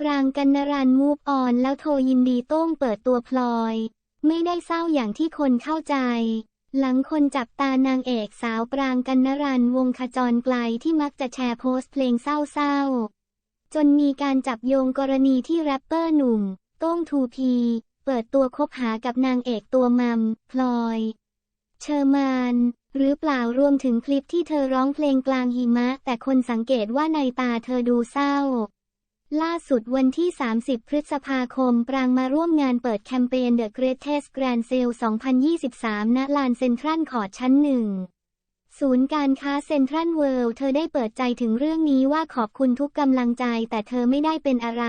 ปรางกันนรันมูฟออนแล้วโทรยินดีโต้งเปิดตัวพลอย ไม่ได้เศร้าอย่างที่คนเข้าใจ หลังคนจับตานางเอกสาวปรางกันนรันวงขจรไกลที่มักจะแชร์โพสต์เพลงเศร้าๆ จนมีการจับโยงกรณีที่แรปเปอร์หนุ่ม โต้งทูพี เปิดตัวคบหากับนางเอกตัวมัม พลอย เชอร์มานหรือเปล่ารวมถึงคลิปที่เธอร้องเพลงกลางหิมะ แต่คนสังเกตว่าในตาเธอดูเศร้า ล่าสุดวันที่ 30 พฤษภาคม ปรางมาร่วมงานเปิดแคมเปญ The Greatest Grand Sale 2023 ณ ลานเซ็นทรัลคอร์ดชั้นหนึ่ง ศูนย์การค้าเซ็นทรัลเวิลด์เธอได้เปิดใจถึงเรื่องนี้ว่าขอบคุณทุกกำลังใจแต่เธอไม่ได้เป็นอะไร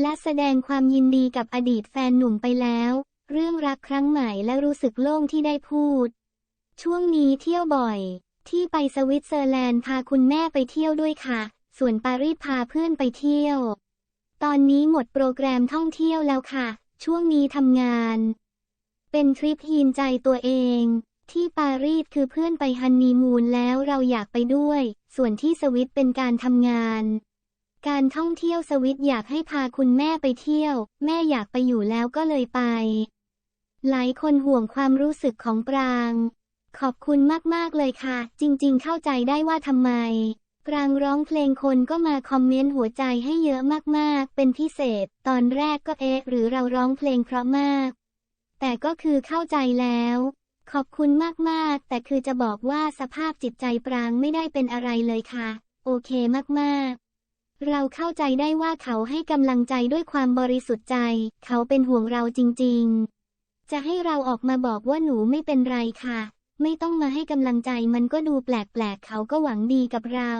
และแสดงความยินดีกับอดีตแฟนหนุ่มไปแล้ว เรื่องรักครั้งใหม่และรู้สึกโล่งที่ได้พูด ช่วงนี้เที่ยวบ่อย ที่ไปสวิตเซอร์แลนด์พาคุณแม่ไปเที่ยวด้วยค่ะ ส่วนปารีสพาเพื่อนไปเที่ยว ตอนนี้หมดโปรแกรมท่องเที่ยวแล้วค่ะ ช่วงนี้ทำงาน เป็นทริปฮีนใจตัวเอง ที่ปารีสคือเพื่อนไปฮันนีมูนแล้วเราอยากไปด้วย ส่วนที่สวิตเป็นการทำงาน การท่องเที่ยวสวิตอยากให้พาคุณแม่ไปเที่ยว แม่อยากไปอยู่แล้วก็เลยไป หลายคนห่วงความรู้สึกของปราง ขอบคุณมากๆเลยค่ะ จริงๆเข้าใจได้ว่าทำไม ปรางร้องเพลงคนก็มาคอมเมนต์หัวใจให้เยอะมากๆ เป็นพิเศษ ตอนแรกก็เอ๊ะหรือเราร้องเพลงเพราะมาก แต่ก็คือเข้าใจแล้ว ขอบคุณมากๆ แต่คือจะบอกว่าสภาพจิตใจปรางไม่ได้เป็นอะไรเลยค่ะ โอเคมากๆ เราเข้าใจได้ว่าเขาให้กำลังใจด้วยความบริสุทธิ์ใจ เขาเป็นห่วงเราจริงๆ จะให้เราออกมาบอกว่าหนูไม่เป็นไรค่ะ ไม่ต้องมาให้กำลังใจมันก็ดูแปลกๆ เขาก็หวังดีกับเรา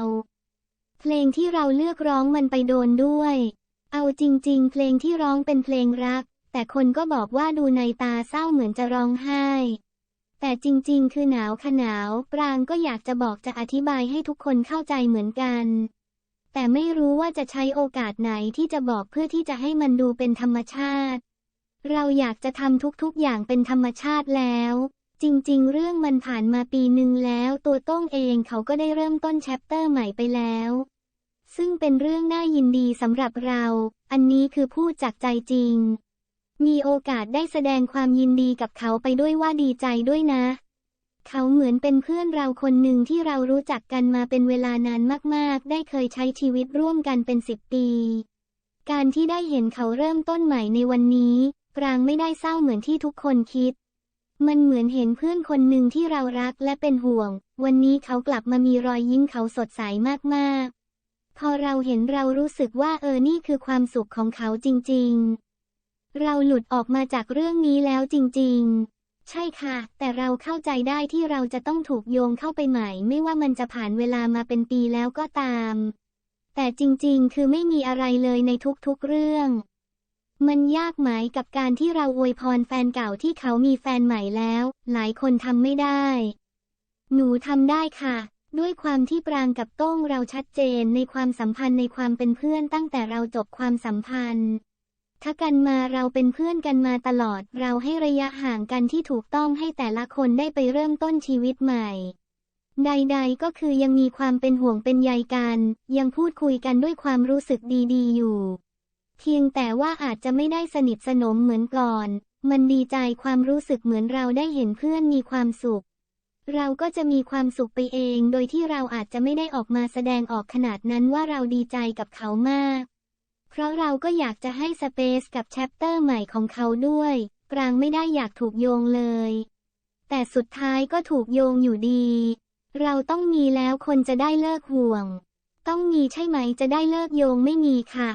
เพลงที่เราเลือกร้องมันไปโดนด้วย เอาจริง ๆ เพลงที่ร้องเป็นเพลงรัก แต่คนก็บอกว่าดูในตาเศร้าเหมือนจะร้องไห้ แต่จริง ๆ คือหนาวขนาว ปรางก็อยากจะบอกจะอธิบายให้ทุกคนเข้าใจเหมือนกัน แต่ไม่รู้ว่าจะใช้โอกาสไหนที่จะบอกเพื่อที่จะให้มันดูเป็นธรรมชาติ เราอยากจะทำทุกๆอย่างเป็นธรรมชาติแล้ว จริง ๆ เรื่องมันผ่านมาปีหนึ่งแล้วตัวโต้งเองเขาก็ได้เริ่มต้นแชปเตอร์ใหม่ไปแล้ว ซึ่งเป็นเรื่องน่ายินดีสำหรับเรา อันนี้คือพูดจากใจจริง มีโอกาสได้แสดงความยินดีกับเขาไปด้วยว่าดีใจด้วยนะ เขาเหมือนเป็นเพื่อนเราคนหนึ่งที่เรารู้จักกันมาเป็นเวลานานมากๆ ได้เคยใช้ชีวิตร่วมกันเป็นสิบปี การที่ได้เห็นเขาเริ่มต้นใหม่ในวันนี้ ปรางไม่ได้เศร้าเหมือนที่ทุกคนคิด มันเหมือนเห็นเพื่อนคนหนึ่งที่เรารักและเป็นห่วง วันนี้เขากลับมามีรอยยิ้มเขาสดใสมากๆ พอเราเห็นเรารู้สึกว่าเออนี่คือความสุขของเขาจริงๆ เราหลุดออกมาจากเรื่องนี้แล้วจริงๆ ใช่ค่ะ แต่เราเข้าใจได้ที่เราจะต้องถูกโยงเข้าไปใหม่ ไม่ว่ามันจะผ่านเวลามาเป็นปีแล้วก็ตาม แต่จริงๆ คือไม่มีอะไรเลยในทุกๆเรื่อง มันยากไหมกับการที่เราอวยพรแฟนเก่าที่เขามีแฟนใหม่แล้ว หลายคนทำไม่ได้ หนูทำได้ค่ะ ด้วยความที่ปรางกับโต้งเราชัดเจนในความสัมพันธ์ในความเป็นเพื่อนตั้งแต่เราจบความสัมพันธ์ถ้ากันมาเราเป็นเพื่อนกันมาตลอด เราให้ระยะห่างกันที่ถูกต้องให้แต่ละคนได้ไปเริ่มต้นชีวิตใหม่ ใด ๆ ก็คือยังมีความเป็นห่วงเป็นใยกัน ยังพูดคุยกันด้วยความรู้สึกดี ๆ อยู่ เพียงแต่ว่าอาจจะไม่ได้สนิทสนมเหมือนก่อน มันดีใจความรู้สึกเหมือนเราได้เห็นเพื่อนมีความสุข เราก็จะมีความสุขไปเอง โดยที่เราอาจจะไม่ได้ออกมาแสดงออกขนาดนั้นว่าเราดีใจกับเขามาก เพราะเราก็อยากจะให้สเปซกับแชปเตอร์ใหม่ของเขาด้วย ปรางไม่ได้อยากถูกโยงเลย แต่สุดท้ายก็ถูกโยงอยู่ดี เราต้องมีแล้วคนจะได้เลิกห่วง ต้องมีใช่ไหมจะได้เลิกโยงไม่มีค่ะ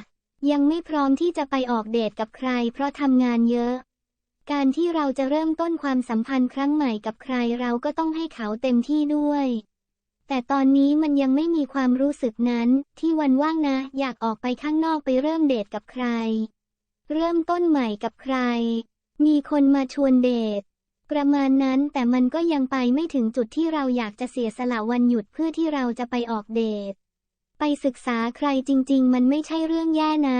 ยังไม่พร้อมที่จะไปออกเดทกับใคร เพราะทำงานเยอะ การที่เราจะเริ่มต้นความสัมพันธ์ครั้งใหม่กับใครเราก็ต้องให้เขาเต็มที่ด้วย แต่ตอนนี้มันยังไม่มีความรู้สึกนั้น ที่วันว่างนะ อยากออกไปข้างนอกไปเริ่มเดทกับใคร เริ่มต้นใหม่กับใคร มีคนมาชวนเดท ประมาณนั้นแต่มันก็ยังไปไม่ถึงจุดที่เราอยากจะเสียสละวันหยุดเพื่อที่เราจะไปออกเดท ไปศึกษาใครจริง ๆ มันไม่ใช่เรื่องแย่นะ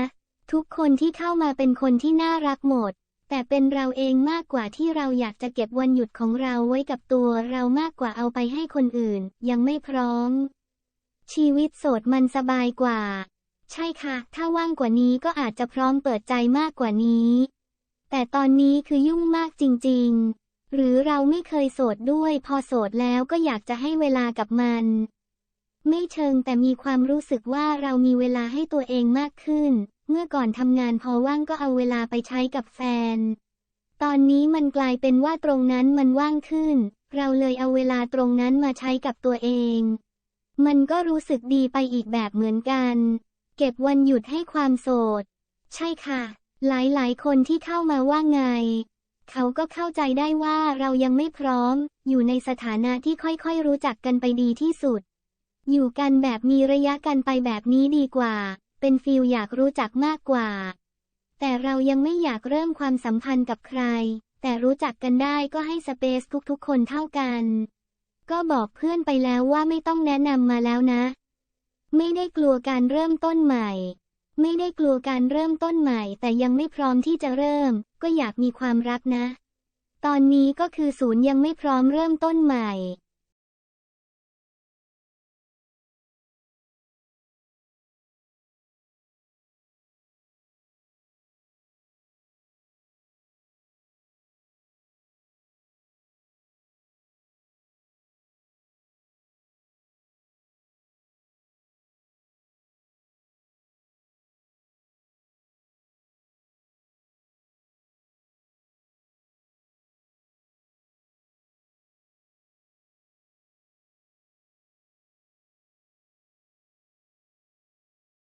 ทุกคนที่เข้ามาเป็นคนที่น่ารักหมด แต่เป็นเราเองมากกว่าที่เราอยากจะเก็บวันหยุดของเราไว้กับตัวเรามากกว่าเอาไปให้คนอื่น ยังไม่พร้อม ชีวิตโสดมันสบายกว่า ใช่ค่ะ ถ้าว่างกว่านี้ก็อาจจะพร้อมเปิดใจมากกว่านี้ แต่ตอนนี้คือยุ่งมากจริง ๆ หรือเราไม่เคยโสดด้วย พอโสดแล้วก็อยากจะให้เวลากับมัน ไม่เชิงแต่มีความรู้สึกว่าเรามีเวลาให้ตัวเองมากขึ้น เมื่อก่อนทำงานพอว่างก็เอาเวลาไปใช้กับแฟน ตอนนี้มันกลายเป็นว่าตรงนั้นมันว่างขึ้น เราเลยเอาเวลาตรงนั้นมาใช้กับตัวเอง มันก็รู้สึกดีไปอีกแบบเหมือนกัน เก็บวันหยุดให้ความโสด ใช่ค่ะ หลายๆ คนที่เข้ามาว่าไง เขาก็เข้าใจได้ว่าเรายังไม่พร้อม อยู่ในสถานะที่ค่อยๆรู้จักกันไปดีที่สุด อยู่กันแบบมีระยะกันไปแบบนี้ดีกว่า เป็นฟิลอยากรู้จักมากกว่า แต่เรายังไม่อยากเริ่มความสัมพันธ์กับใคร แต่รู้จักกันได้ก็ให้สเปซทุกๆ คนเท่ากัน ก็บอกเพื่อนไปแล้วว่าไม่ต้องแนะนำมาแล้วนะ ไม่ได้กลัวการเริ่มต้นใหม่ ไม่ได้กลัวการเริ่มต้นใหม่ แต่ยังไม่พร้อมที่จะเริ่ม ก็อยากมีความรักนะ ตอนนี้ก็คือศูนย์ยังไม่พร้อมเริ่มต้นใหม่